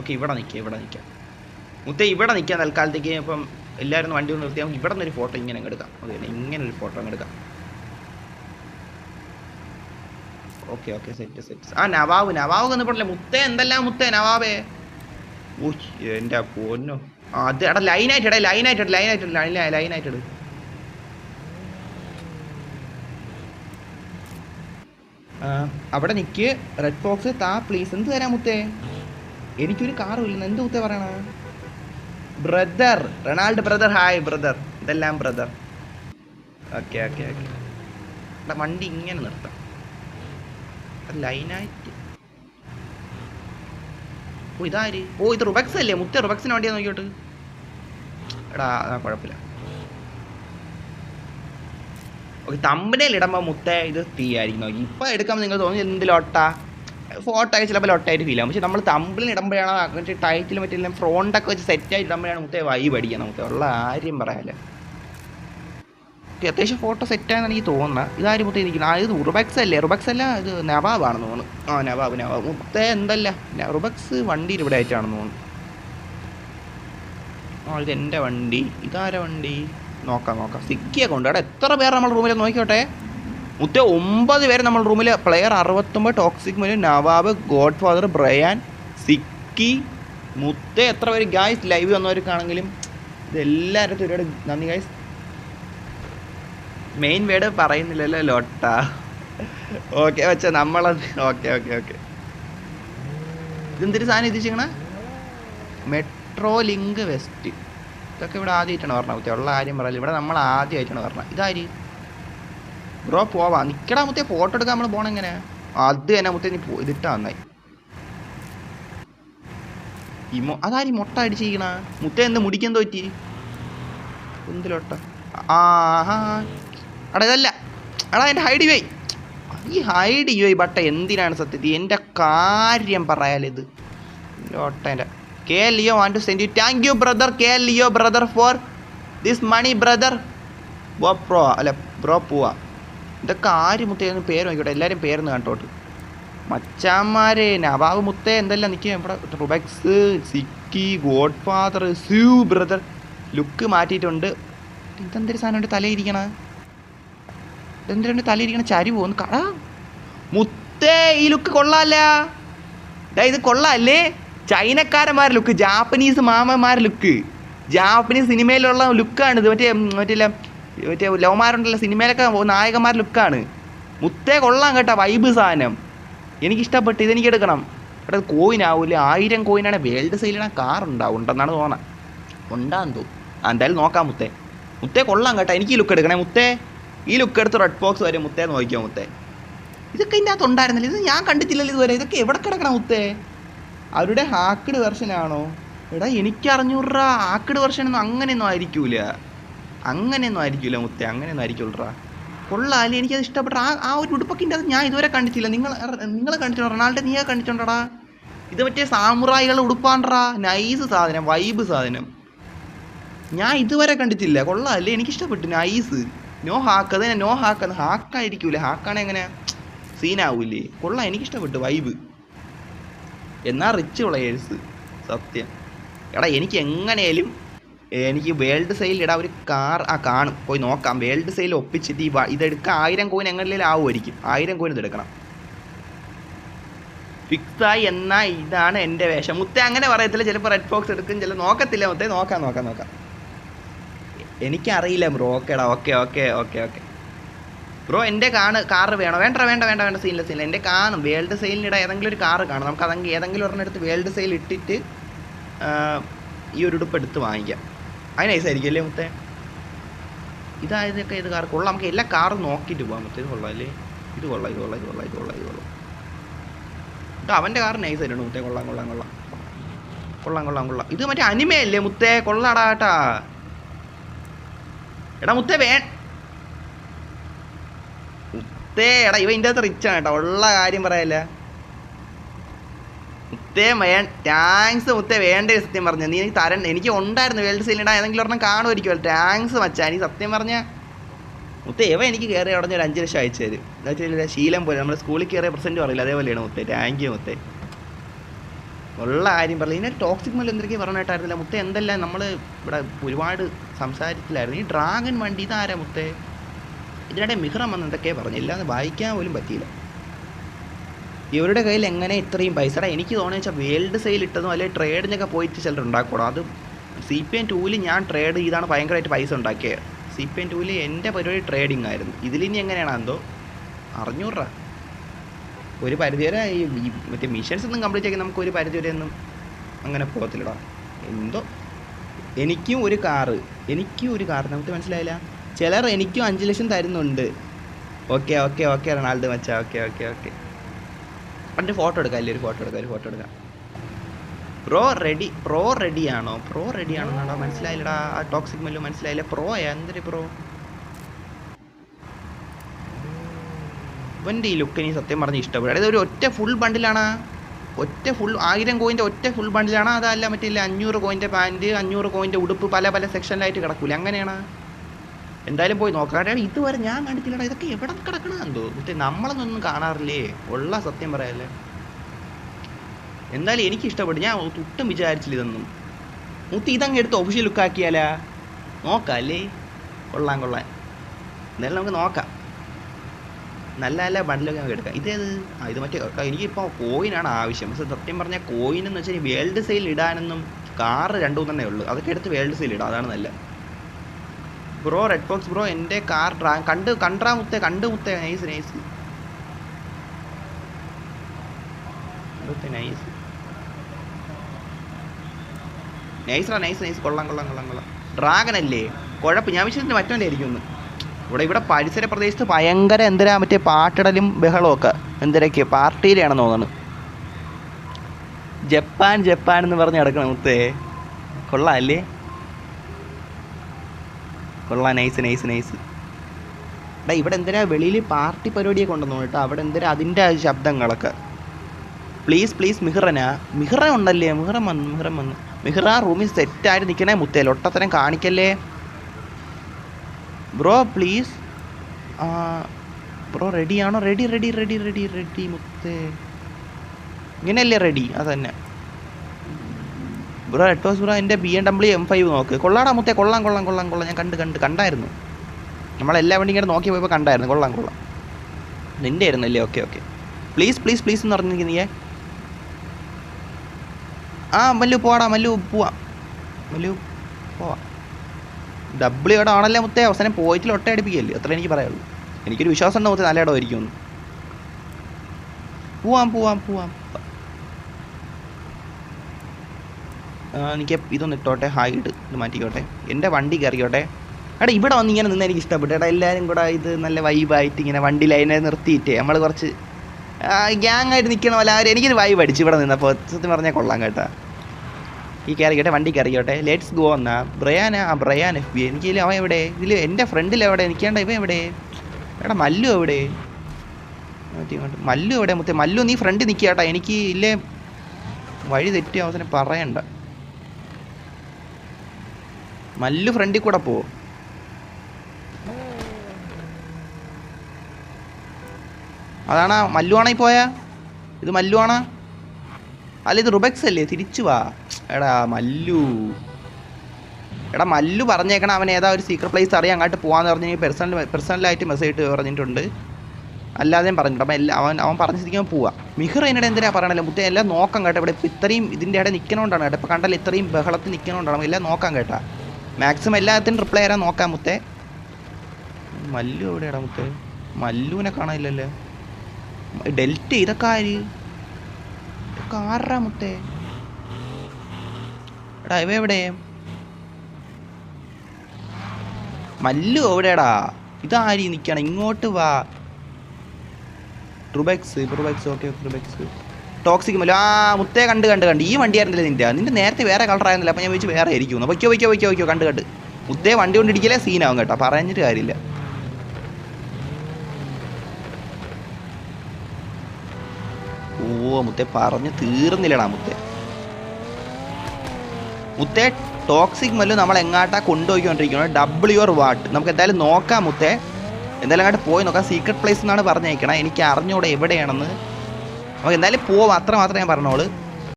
Okay ഇവിടെ നിൽക്കുക ഇവിടെ നിൽക്കുക മുത്തേ ഇവിടെ നിൽക്കുക തൽക്കാലത്തേക്ക്. ഇപ്പം എല്ലാവരും വണ്ടി ഒന്ന് നിർത്തി നമുക്ക് ഇവിടെ നിന്നൊരു ഫോട്ടോ ഇങ്ങനെ അങ്ങ് എടുക്കാം. തന്നെ ഇങ്ങനെ ഒരു ഫോട്ടോ അങ്ങ് എടുക്കാം. ഓക്കെ ഓക്കെ സെറ്റ് സെറ്റ് ആ നവാബ് നവാബ് വന്നപ്പോഴല്ലേ മുത്തേ എന്തെല്ലാം മുത്തേ നവാബേ? ഓ എന്റെ പൊന്നോ. ആ അത് എടാ ലൈനായിട്ട് എടാ ലൈനായിട്ട് ഇട് ലൈനായിട്ട് ലൈൻ ലൈനായിട്ട് ഇട് അവിടെ നിൽക്ക് റെഡ് ബോക്സ് താ പ്ലീസ് എന്ത് തരാം മുത്തേ? എനിക്കൊരു കാറും ഇല്ലെന്ന് എന്ത് കുത്തേ പറയണ? Brother Ronald brother hi brother ഇതെല്ലാം ബ്രദർ ഓക്കെ ഓക്കെ ഓക്കെ എടാ വണ്ടി ഇങ്ങനെ നിർത്താം. ലൈനായിട്ട് ഓ ഇതാര്? ഓ ഇത് റുബക്സ് അല്ലേ? മുത്തേ റുബക്സിന് വണ്ടിയാ നോക്കിയോട്ട്. എടാ ആ കുഴപ്പമില്ല. ഓക്കെ തമ്പനയിൽ ഇടുമ്പോൾ മുത്തേ ഇത് തീയായിരിക്കും നോക്കി. ഇപ്പം എടുക്കുമ്പോൾ നിങ്ങൾ തോന്നി എന്ത് ലൊട്ടാ ഫോട്ടോ ഒക്കെ ചിലപ്പോൾ ലൊട്ടായിട്ട് ഫീൽ ആകും പക്ഷെ നമ്മൾ തമ്പിൽ ഇടുമ്പോഴാണ് മറ്റേ ടൈറ്റിൽ മറ്റേ ഫ്രോണ്ടൊക്കെ വെച്ച് സെറ്റായിട്ട് ഇടുമ്പോഴാണ് മുത്തേ വൈ പഠിക്കുക നമുക്ക്. ഉള്ള ആര്യം പറയാല്ലേ അത്യാവശ്യം ഫോട്ടോ സെറ്റായെന്ന് എനിക്ക് തോന്നുന്നത് ഇതാരും മുത്തേ ഇരിക്കുന്നത് ആ ഇത് റുബക്സ് അല്ലേ? റുബക്സ് അല്ല ഇത് നവാബാണെന്ന് തോന്നുന്നു. ആ നവാബ് നവാബ്. മുത്തേ എന്തല്ല? റുബക്സ് വണ്ടി ഇവിടെ ആയിട്ടാണെന്ന് തോന്നുന്നു. ആ ഇത് എന്റെ വണ്ടി. ഇതാര വണ്ടി? നോക്കാം നോക്കാം. സിക്കിയൊക്കെ ഉണ്ട്. അവിടെ എത്ര പേർ നമ്മൾ റൂമിൽ നോക്കിയോട്ടെ മുത്തേ ഒമ്പത് പേര് നമ്മൾ റൂമിൽ പ്ലെയർ അറുപത്തൊമ്പത് ടോക്സിക് മുന്നിൽ നവാബ് ഗോഡ് ഫാദർ ബ്രയാൻ സിക്കി മുത്തേ എത്ര പേര്? ഗായ്സ് ലൈവ് വന്നവർക്കാണെങ്കിലും ഇതെല്ലാവരുടെ ഒരുപാട് നന്ദി ഗായ്സ് മെയിൻ വേർഡ് പറയുന്നില്ലല്ലോ ലോട്ട. ഓക്കെ വെച്ച നമ്മളത് ഓക്കെ ഓക്കെ ഓക്കെ ഇതെന്തൊരു സാധനം എത്തിച്ചിരിക്കണ മെട്രോ ലിങ്ക് വെസ്റ്റ് ഇതൊക്കെ ഇവിടെ ആദ്യമായിട്ടാണ് പറഞ്ഞത്. ഉള്ള കാര്യം പറയില്ല. ഇവിടെ നമ്മൾ ആദ്യമായിട്ടാണ് പറഞ്ഞത്. ഇതാര്? ബ്രോ പോവാ. നിക്കടാ മുത്തേ ഫോട്ടോ എടുക്കാൻ നമ്മൾ പോണെങ്ങനെ അത് തന്നെ മുത്തേ നീ ഇതിട്ടാ നന്നായി. അതാരീ മുട്ട അടിച്ചിരിക്കണ മുത്തേ എന്ത് മുടിക്കാൻ തോറ്റി എന്തിലോട്ട? ആഹാ. അടാ ഇതല്ല. അടാ എന്റെ ഹൈഡ് വൈ ഈ ഹൈഡി യു ബട്ട എന്തിനാണ് സത്യത്തിൽ എന്റെ കാര്യം പറയാലിത് ലോട്ടേന്റെ K Leo want to send you thank you brother K Leo brother for this money brother ബോ പ്രോ അല്ല ബ്രോ പോവാ. ഇതൊക്കെ ആര് മുത്തേന്ന് പേര് നോക്കിക്കോട്ടെ എല്ലാവരും പേരെന്ന് കണ്ടോട്ട്. മച്ചാന്മാരെ നവാബ് മുത്തേ എന്തെല്ലാം നിൽക്കുക ഇവിടെ റുബക്സ് സിക്കി ഗോഡ് ഫാദർ സ്യൂ ബ്രദർ. ലുക്ക് മാറ്റിയിട്ടുണ്ട്. ഇതെന്തൊരു സാധനം തലയിരിക്കണ? ഇതെന്തിനുണ്ട് തലയിരിക്കണ? ചരി പോകുന്നു കടാ മുത്തേ ഈ ലുക്ക് കൊള്ളാല്ല. ഇത് കൊള്ളാല്ലേ? ചൈനക്കാരന്മാരുടെ ലുക്ക് ജാപ്പനീസ് മാമന്മാരുടെ ലുക്ക്. ജാപ്പനീസ് സിനിമയിലുള്ള ലുക്കാണിത്. മറ്റേ മറ്റേ മറ്റേ ലവ്മാരുണ്ടല്ലോ സിനിമയിലൊക്കെ നായകന്മാർ ലുക്കാണ്. മുത്തേ കൊള്ളാം കേട്ടോ വൈബ് സാധനം. എനിക്കിഷ്ടപ്പെട്ട് ഇതെനിക്ക് എടുക്കണം എടാ കോയിൻ ആവൂല ആയിരം കോയിനാണ് വേൾഡ് സെയിലിന് കാർ ഉണ്ടാവും ഉണ്ടെന്നാണ് തോന്നണം. ഉണ്ടാന്ന് ആ എന്തായാലും നോക്കാം മുത്തേ. മുത്തേ കൊള്ളാം കേട്ടോ എനിക്ക് ഈ ലുക്ക് എടുക്കണേ. മുത്തേ ഈ ലുക്ക് എടുത്ത് റെഡ് ബോക്സ് വരെ മുത്തേ നോക്കിയോ മുത്തേ. ഇതൊക്കെ ഇതിന്റെ അകത്ത് ഉണ്ടായിരുന്നില്ല. ഇത് ഞാൻ കണ്ടിട്ടില്ലല്ലോ ഇതുവരെ. ഇതൊക്കെ എവിടെ കിടക്കണം മുത്തേ? അവരുടെ ഹാക്കഡ് വെർഷൻ ആണോ? എടാ എനിക്കറിഞ്ഞൂറാ ഹാക്കഡ് വെർഷൻ ഒന്നും അങ്ങനെയൊന്നും ആയിരിക്കൂല. അങ്ങനെയൊന്നും ആയിരിക്കില്ല മുത്തേ അങ്ങനെയൊന്നും ആയിരിക്കുള്ളൂ കൊള്ളാലേ എനിക്കത് ഇഷ്ടപ്പെട്ട ആ ആ ഒരു ഉടുപ്പൊക്കെ അത് ഞാൻ ഇതുവരെ കണ്ടിട്ടില്ല. നിങ്ങൾ നിങ്ങൾ കണ്ടിട്ടുണ്ടോ? റൊണാൾഡോ നീ കണ്ടിട്ടുണ്ടോടാ? ഇത് മറ്റേ സാമുറായികളുടെ ഉടുപ്പാണ്ടറാ നൈസ് സാധനം വൈബ് സാധനം. ഞാൻ ഇതുവരെ കണ്ടിട്ടില്ല. കൊള്ളാലേ എനിക്ക് ഇഷ്ടപ്പെട്ടു നൈസ്. നോ ഹാക്ക് അത് നോ ഹാക്ക്. അത് ഹാക്കായിരിക്കൂലേ? ഹാക്കാണെ എങ്ങനെ? സീനാവൂലേ. കൊള്ളാം എനിക്ക് ഇഷ്ടപ്പെട്ടു വൈബ്. എന്നാ റിച്ച് പ്ലെയേഴ്സ് സത്യം. എടാ എനിക്ക് എങ്ങനെയാലും എനിക്ക് വേൾഡ് സെയിൽ ഇടാ ഒരു കാർ ആ കാണും. പോയി നോക്കാം. വേൾഡ് സെയിൽ ഒപ്പിച്ചിട്ട് ഈ ഇതെടുക്കുക ആയിരം കോയിൻ എങ്ങനെയും ആവുമായിരിക്കും. ആയിരം കോയിൻ ഇതെടുക്കണം ഫിക്സായി എന്നാൽ ഇതാണ് എന്റെ വേഷം. മുത്തേ അങ്ങനെ പറയത്തില്ല. ചിലപ്പോൾ റെഡ് ബോക്സ് എടുക്കും ചില നോക്കത്തില്ല. മുത്തേ നോക്കാം നോക്കാം നോക്കാം. എനിക്കറിയില്ല ബ്രോ. ഓക്കേടാ. Okay okay okay okay. Bro എന്റെ കാണ് കാർ വേണോ? വേണ്ട വേണ്ട വേണ്ട വേണ്ട. സീനില്ല സീനില്ല. എന്റെ കാണും വേൾഡ് സെയിലിനിടെ ഏതെങ്കിലും ഒരു കാർ കാണും. നമുക്ക് അതെങ്കിൽ ഏതെങ്കിലും ഒരെണ്ണം എടുത്ത് വേൾഡ് സെയിൽ ഇട്ടിട്ട് ഈ ഒരു ഉടുപ്പ് എടുത്ത് വാങ്ങിക്കാം. അത് നൈസായിരിക്കും അല്ലേ മുത്തേ? ഇതായതൊക്കെ ഇത് കാർ കൊള്ളാം. നമുക്ക് എല്ലാ കാറും നോക്കിയിട്ട് പോകാം മുത്തേ. കൊള്ളാം അല്ലേ? ഇത് കൊള്ളാം ഇത് കൊള്ളാം ഇത് കൊള്ളാം ഇത് കൊള്ളാം ഇത് കൊള്ളാം. കേട്ടോ അവന്റെ കാർ നൈസായിട്ടുണ്ട് മുത്തേ. കൊള്ളാം കൊള്ളാം കൊള്ളാം. കൊള്ളാം കൊള്ളാം കൊള്ളാം. ഇത് മറ്റേ അനിമയല്ലേ മുത്തേ? കൊള്ളാടാ കേട്ടാ എടാ മുത്തേ വേ മുത്തേ എടാ ഇവ ഇതിന്റെ അകത്ത് റിച്ച് ആണ് കേട്ടോ ഉള്ള കാര്യം പറയല്ല. മുത്തേ വേ ടാങ്ക്സ് മുത്തേ വേണ്ട സത്യം പറഞ്ഞു. നീ എനിക്ക് തരണ്ട എനിക്ക് ഉണ്ടായിരുന്നു വേൾഡ് സെയിലിടാ ഏതെങ്കിലും ഒരെണ്ണം കാണുമായിരിക്കുമല്ലോ ടാങ്ക്സ് മച്ചാ. നീ സത്യം പറഞ്ഞ മുത്തേ എവ എനിക്ക് കയറി ഉടഞ്ഞ ഒരു അഞ്ച് ലക്ഷം അയച്ചു തരും. എന്താ വെച്ചാൽ ശീലം പോലെ. നമ്മൾ സ്കൂളിൽ കയറിയ പ്രസന്റ് പറയില്ല? അതേപോലെയാണ് മുത്തേ. താങ്ക് യു മുത്തേ. ഉള്ള കാര്യം പറയില്ല ഇതിനെ ടോക്സിക് മല്ല എന്തൊക്കെ പറഞ്ഞിട്ടായിരുന്നില്ല? മുത്തേ എന്തല്ല നമ്മൾ ഇവിടെ ഒരുപാട് സംസാരിച്ചില്ലായിരുന്നു ഈ ഡ്രാഗൺ വണ്ടി ഇതാരാ മുത്തേ? ഇതിനിടെ മിഹ്റം വന്ന് എന്തൊക്കെയാണ് പറഞ്ഞു അത് വായിക്കാൻ പോലും പറ്റിയില്ല. ഇവരുടെ കയ്യിൽ എങ്ങനെ ഇത്രയും പൈസ? എനിക്ക് തോന്നുന്നത് വെച്ചാൽ വേൾഡ് സെയിൽ ഇട്ടതും അല്ലെങ്കിൽ ട്രേഡിനൊക്കെ പോയിട്ട് ചിലർ ഉണ്ടാക്കണം അത് സി പി എൻ ടൂവിൽ ഞാൻ ട്രേഡ് ചെയ്താണ് ഭയങ്കരമായിട്ട് പൈസ ഉണ്ടാക്കിയത് സി പി എൻ ടൂവിൽ എന്റെ പരിപാടി ട്രേഡിംഗ് ആയിരുന്നു. ഇതിലിനി എങ്ങനെയാണ്? എന്തോ? അറുന്നൂറ് രൂപ. ഒരു പരിധി വരെ ഈ മറ്റേ മിഷൻസ് ഒന്നും കംപ്ലീറ്റ് ആക്കി നമുക്ക് ഒരു പരിധി വരെ ഒന്നും അങ്ങനെ പോകത്തില്ലടാ. എന്തോ? എനിക്കും ഒരു കാറ് എനിക്കും ഒരു കാറ് നമുക്ക് മനസ്സിലായില്ല? ചിലർ എനിക്കും അഞ്ച് ലക്ഷം തരുന്നുണ്ട്. ഓക്കെ ഓക്കെ ഓക്കെ റൊണാൾഡോ മച്ചാ. Okay okay okay. പണ്ട് ഫോട്ടോ എടുക്കാം അല്ലേ? ഒരു ഫോട്ടോ എടുക്കാം ഒരു ഫോട്ടോ എടുക്കാം. പ്രോ റെഡി പ്രോ റെഡിയാണോ പ്രോ റെഡി ആണോ മനസ്സിലായില്ലടാ. ആ ടോക്സിക് മെല്ലു മനസ്സിലായില്ല. പ്രോ എന്തൊരു പ്രോ ഇവന്റെ ഈ ലുക്ക് എനിക്ക് സത്യം പറഞ്ഞ് ഇഷ്ടപ്പെടും. അതായത് ഒരു ഒറ്റ ഫുൾ ബണ്ടിലാണ് ഒറ്റ ഫുൾ ആയിരം കോയിന്റെ ഒറ്റ ഫുൾ ബണ്ടിലാണ് അതല്ല മറ്റില്ല അഞ്ഞൂറ് കോയിന്റെ പാന്റ് അഞ്ഞൂറ് കോയിന്റെ ഉടുപ്പ് പല പല സെക്ഷനിലായിട്ട് കിടക്കൂല? അങ്ങനെയാണ്? എന്തായാലും പോയി നോക്കാനാണ് ഇതുവരെ ഞാൻ കണ്ടിട്ടില്ലടാ ഇതൊക്കെ എവിടെ കിടക്കണ എന്തോ. മറ്റേ നമ്മളൊന്നും കാണാറില്ലേ? ഉള്ള സത്യം പറയാല്ലേ? എന്തായാലും എനിക്ക് ഇഷ്ടപ്പെട്ടു. ഞാൻ ഒട്ടും വിചാരിച്ചില്ല ഇതൊന്നും. മുത്തി ഇതങ്ങ് എടുത്ത് ഒഫീഷ്യൽ ലുക്ക് ആക്കിയാലാ? നോക്കാം അല്ലേ കൊള്ളാം കൊള്ളാം. എന്തായാലും നമുക്ക് നോക്കാം. നല്ല നല്ല ബണ്ടിലൊക്കെ നമുക്ക് എടുക്കാം. ഇതേത് ആ ഇത് മറ്റേ എനിക്കിപ്പോൾ കോയിനാണ് ആവശ്യം. പക്ഷെ സത്യം പറഞ്ഞാൽ കോയിൻ എന്ന് വെച്ചാൽ വേൾഡ് സെയിൽ ഇടാനൊന്നും കാറ് രണ്ടു തന്നെ ഉള്ളൂ അതൊക്കെ എടുത്ത് വേൾഡ് സെയിൽ ഇടാം. അതാണ് നല്ല ബ്രോ റെഡ് ബോക്സ് ബ്രോ എന്റെ കാർ ഡ്രാ കണ്ട് കണ്ടാ മുത്തേ കണ്ട് മുത്തേ നൈസ് നൈസ് നൈസ് നൈസ്റാ നൈസ് നൈസ് കൊള്ളാം കൊള്ളാം കൊള്ളാം കൊള്ളാം. ഡ്രാഗൺ അല്ലേ? കുഴപ്പം ഞാൻ വിശ്വസിച്ചിട്ട് മറ്റവന്റെ ആയിരിക്കും ഇവിടെ ഇവിടെ പരിസര പ്രദേശത്ത് ഭയങ്കര എന്തിനാ മറ്റേ പാട്ടിടലും ബഹളവും ഒക്കെ. എന്തിനൊക്കെ പാർട്ടിയിലാണെന്ന് തോന്നുന്നു. ജപ്പാൻ ജപ്പാൻ എന്ന് പറഞ്ഞ് കിടക്കണം മുത്തേ. കൊള്ളാം അല്ലേ? കൊള്ളാം നൈസ് നൈസ് നൈസ്. എടാ ഇവിടെ എന്തിനാ വെളിയിൽ പാർട്ടി പരിപാടിയൊക്കെ ഉണ്ടെന്ന് കേട്ടോ. അവിടെ എന്തിനാ അതിന്റെ ശബ്ദങ്ങളൊക്കെ? Please please മിഹ്റനാ. മിഹ്റ ഉണ്ടല്ലേ? മിഹ്റം വന്ന് മിഹ്റം വന്ന്. മിഹ്റ റൂമിൽ സെറ്റായിട്ട് നിൽക്കണേ മുത്തേ. ലൊട്ടത്തരം കാണിക്കല്ലേ? ബ്രോ പ്ലീസ് ബ്രോ റെഡിയാണോ ready ready ready ready ready മുത്തേ. ഇങ്ങനെയല്ലേ റെഡി അതന്നെ. ബ്രോ എട്ടോസ് ബ്രോ എന്റെ B M W M five നോക്ക്. കൊള്ളാടാ മുത്തേ കൊള്ളാം കൊള്ളാം കൊള്ളാം കൊള്ളാം. ഞാൻ കണ്ട് കണ്ട് കണ്ടായിരുന്നു. നമ്മളെല്ലാ വണ്ടി ഇങ്ങനെ നോക്കി പോയപ്പോൾ കണ്ടായിരുന്നു. കൊള്ളാം കൊള്ളാം. നിന്റെ ആയിരുന്നല്ലേ okay okay. Please please please എന്ന് പറഞ്ഞിരിക്കും നീയേ. ആ മല്ലു പോവാടാ മല്ലു പോവാം. മല്ലു പോവാം. ഡബ്ല്യു ഇവിടെ ആണല്ലേ മുത്തേ? അവസാനം പോയിട്ട് ഒട്ട അടിപ്പിക്കല്ലേ അത്ര എനിക്ക് പറയുള്ളൂ എനിക്കൊരു വിശ്വാസം ഉണ്ട് മുത്തേ? നല്ല ഇടമായിരിക്കും ഒന്ന് പോവാം പോവാം പോവാം ആ, എനിക്ക് ഇതൊന്ന് ഇട്ടോട്ടെ ഹൈഡ് ഇത് മാറ്റിക്കോട്ടെ. എന്റെ വണ്ടി കയറിയോട്ടെ എടാ ഇവിടെ വന്ന് ഇങ്ങനെ നിന്ന് എനിക്ക് ഇഷ്ടപ്പെട്ടു. എടാ എല്ലാവരും കൂടെ ഇത് നല്ല വൈബായിട്ട് ഇങ്ങനെ വണ്ടി ലൈനെ നിർത്തിയിട്ട്. നമ്മൾ കുറച്ച് ഗ്യാങ് ആയിട്ട് നിൽക്കണ പോലെ ആരും എനിക്കൊരു വൈബ് അടിച്ചു ഇവിടെ നിന്നപ്പോൾ സത്യം പറഞ്ഞാൽ കൊള്ളാം കേട്ടാ. ഈ കയറിക്കോട്ടെ വണ്ടി കയറിയോട്ടെ ലെറ്റ്സ് ഗോ എന്നാ. ബ്രയാൻ ആ ബ്രയാൻ എഫ് ബി എനിക്ക് അവൻ എവിടെ? ഇതിൽ എന്റെ ഫ്രണ്ടിൽ എവിടെ? എനിക്കേണ്ട ഇവ എവിടെ? എടാ മല്ലു എവിടെ? മല്ലു എവിടെ? മുത്തേ മല്ലു നീ ഫ്രണ്ട് നിൽക്കുക കേട്ടോ. എനിക്ക് ഇല്ലേ? വഴി തെറ്റിയ? അവസരം പറയണ്ട. മല്ലു ഫ്രണ്ടിൽ കൂടെ പോ അതാണാ മല്ലു ആണോ പോയാ? ഇത് മല്ലുവാണാ അല്ല ഇത് റുബക്സ് അല്ലേ? തിരിച്ചു വാ. എടാ മല്ലു. എടാ മല്ലു പറഞ്ഞേക്കണം അവൻ ഏതാ ഒരു സീക്രട്ട് പ്ലേസ് അറിയാം. അങ്ങോട്ട് പോകാന്ന് പറഞ്ഞ് പേഴ്സണൽ പേഴ്സണലായിട്ട് മെസ്സേജ് ഇട്ട് പറഞ്ഞിട്ടുണ്ട്. അല്ലാതെയും പറഞ്ഞിട്ട് അപ്പം എല്ലാം അവൻ അവൻ പറഞ്ഞ പോവാ പോവാം. മിഹർ അതിനിടെ എന്തിനാ പറയണല്ലോ മുത്തേ എല്ലാം നോക്കാം കേട്ടോ. ഇവിടെ ഇത്രയും ഇതിന്റെ ഇടയിൽ നിൽക്കണോണ്ടാണ് കേട്ടോ. ഇപ്പം കണ്ടല്ലോ ഇത്രയും ബഹളത്തിൽ നിൽക്കണോണ്ടാണ് എല്ലാം നോക്കാം കേട്ടാ. മാക്സിമം എല്ലാത്തിനും റിപ്ലൈ തരാൻ നോക്കാം മുത്തേ. മല്ലു എവിടെയാടാ മുത്തേ? മല്ലുവിനെ കാണാനില്ലല്ലേ? ഡെൽറ്റ് ഇതൊക്കെ ആര്? ഇതൊക്കെ ആറാ മുത്തേ? എടാ ഇവ എവിടെ? മല്ലു എവിടെയാടാ? ഇതാരി നിൽക്കണം ഇങ്ങോട്ട് വാ. ട്രുബെക്സ് ട്രുബെക്സ് ഓക്കെ ട്രുബെക്സ് ടോക്സിക് മല്ലു ആ മുത്തേ കണ്ട് കണ്ട് കണ്ട്. ഈ വണ്ടി ആയിരുന്നില്ല നിന്റെ? നിന്റെ നേരത്തെ വേറെ കളർ ആയിരുന്നില്ല? അപ്പോൾ ഞാൻ വെച്ച് വേറെ ആയിരിക്കും വയ്ക്കോ വയ്ക്കോ വയ്ക്കോ വയ്ക്കോ കണ്ട് കണ്ട്. മുത്തേ വണ്ടി കൊണ്ടിരിക്കലേ സീനാവും കേട്ടോ. പറഞ്ഞിട്ട് കാര്യമില്ല. ഓ മുത്തേ പറഞ്ഞ് തീർന്നില്ലടാ മുത്തേ. മുത്തേ ടോക്സിക് മല്ലു നമ്മൾ എങ്ങാട്ടാ കൊണ്ടുപോയിക്കൊണ്ടിരിക്കുന്നത്? ഡബ്ല്യു ഓർ വാട്ട് നമുക്ക് എന്തായാലും നോക്കാം മുത്തേ. എന്തായാലും അങ്ങോട്ട് പോയി നോക്കാം. സീക്രട്ട് പ്ലേസ് എന്നാണ് പറഞ്ഞേക്കണം. എനിക്ക് അറിഞ്ഞൂടെ എവിടെയാണെന്ന്. നമുക്ക് എന്തായാലും പോവാം. അത്ര മാത്രമേ ഞാൻ പറഞ്ഞോളൂ.